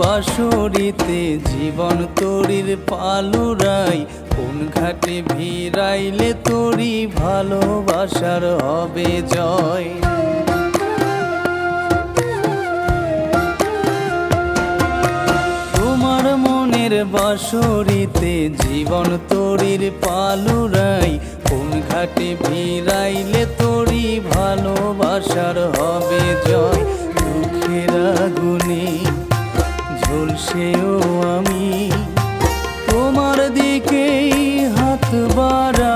বাসরিতে জীবন তরির পালুরাই, কোন ঘাটে ভিড়াইলে তরি ভালোবাসার হবে জয়। তোমার মনের বাসরিতে জীবন তরির পালুরাই, কোন ঘাটে ভিড়াইলে তরি ভালোবাসার হবে জয়। দুঃখের আগুনে ঝলসেও আমি। তোমার দিকেই হাত বাড়াই।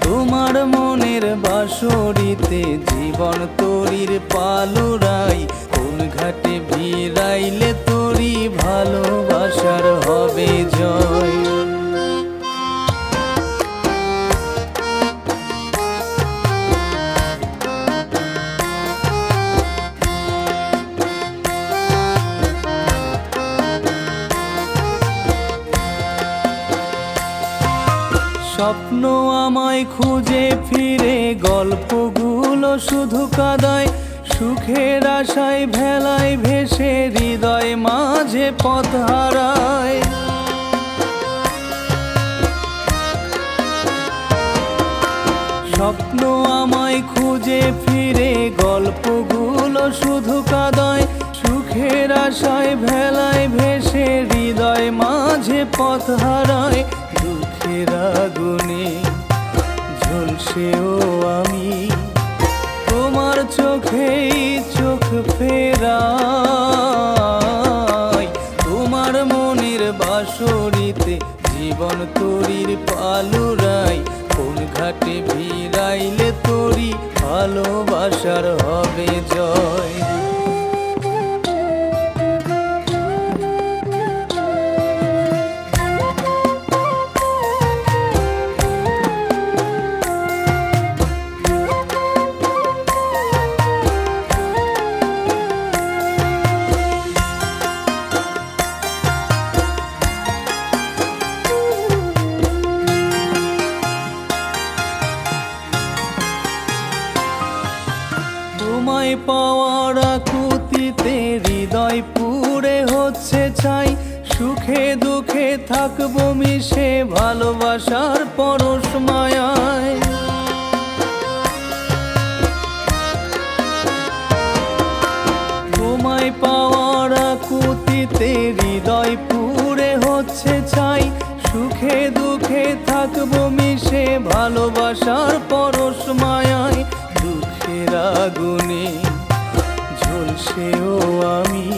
তোমার মনের বাসরিতে জীবন তরির পালুরাই। কোন ঘাটে ভিড়াইলে তরি ভালোবাসার হবে স্বপ্ন আমায় খুঁজে ফিরে, গল্পগুলো শুধু কাদায়, সুখের আশায় ভেলায় ভেসে, হৃদয় মাঝে পথ হারায়। স্বপ্ন আমায় খুঁজে ফিরে, গল্পগুলো শুধু কাদায়, সুখের আশায় ভেলায় ভেসে, হৃদয় মাঝে পথ হারায়। দুঃখের আগুনে ঝলসেও আমি তোমার চোখেই চোখ ফেরাই। তোমার মনের বাসরিতে জীবন তরির পালুরাই, কোন ঘাটে ভিড়াইলে তরি ভালোবাসার হবে জয়। পাওয়ার আকুতিতে হৃদয় পুরে হচ্ছে চাই সুখে দুঃখে থাকব মিশে ভালোবাসার পরশ মায়ায়। তোমায় পাওয়ার আকুতিতে হৃদয় পুরে হচ্ছে চাই সুখে দুঃখে থাকব মিশে ভালোবাসার পরশ মায়ায়। দুঃখের আগুনে ঝলসেও আমি।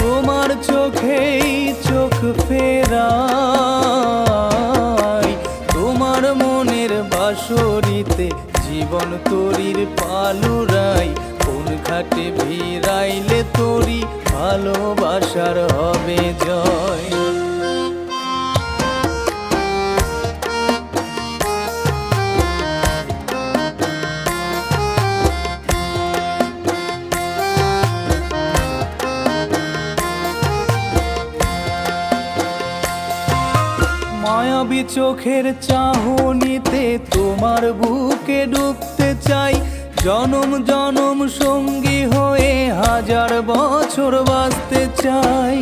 তোমার চোখেই চোখ ফেরাই। তোমার মনের বাসরিতে জীবন তরির পালুরাই। কোন ঘাটে ভিড়াইলে তরি ভালোবাসার হবে মায়াবী চোখের চাহনিতে তোমার বুকে ডুবতে চাই। জনম জনম সঙ্গী হয়ে হাজার বছর বাঁচতে চাই।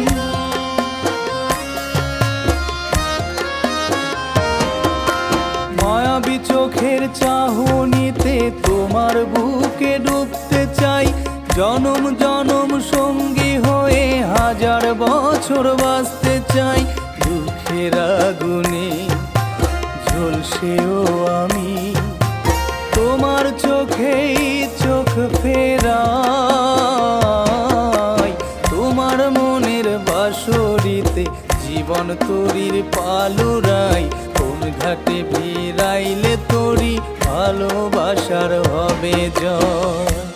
মায়াবী চোখের চাহনিতে তোমার বুকে ডুবতে চাই। জনম জনম সঙ্গী হয়ে হাজার বছর বাঁচতে চাই। দুঃখের আগুনে ঝলসেও আমি। তোমার চোখেই চোখ ফেরাই। তোমার মনের বাসরিতে জীবন তরির পালুরাই। কোন ঘাটে ভিড়াইলে তরি ভালোবাসার হবে জয়।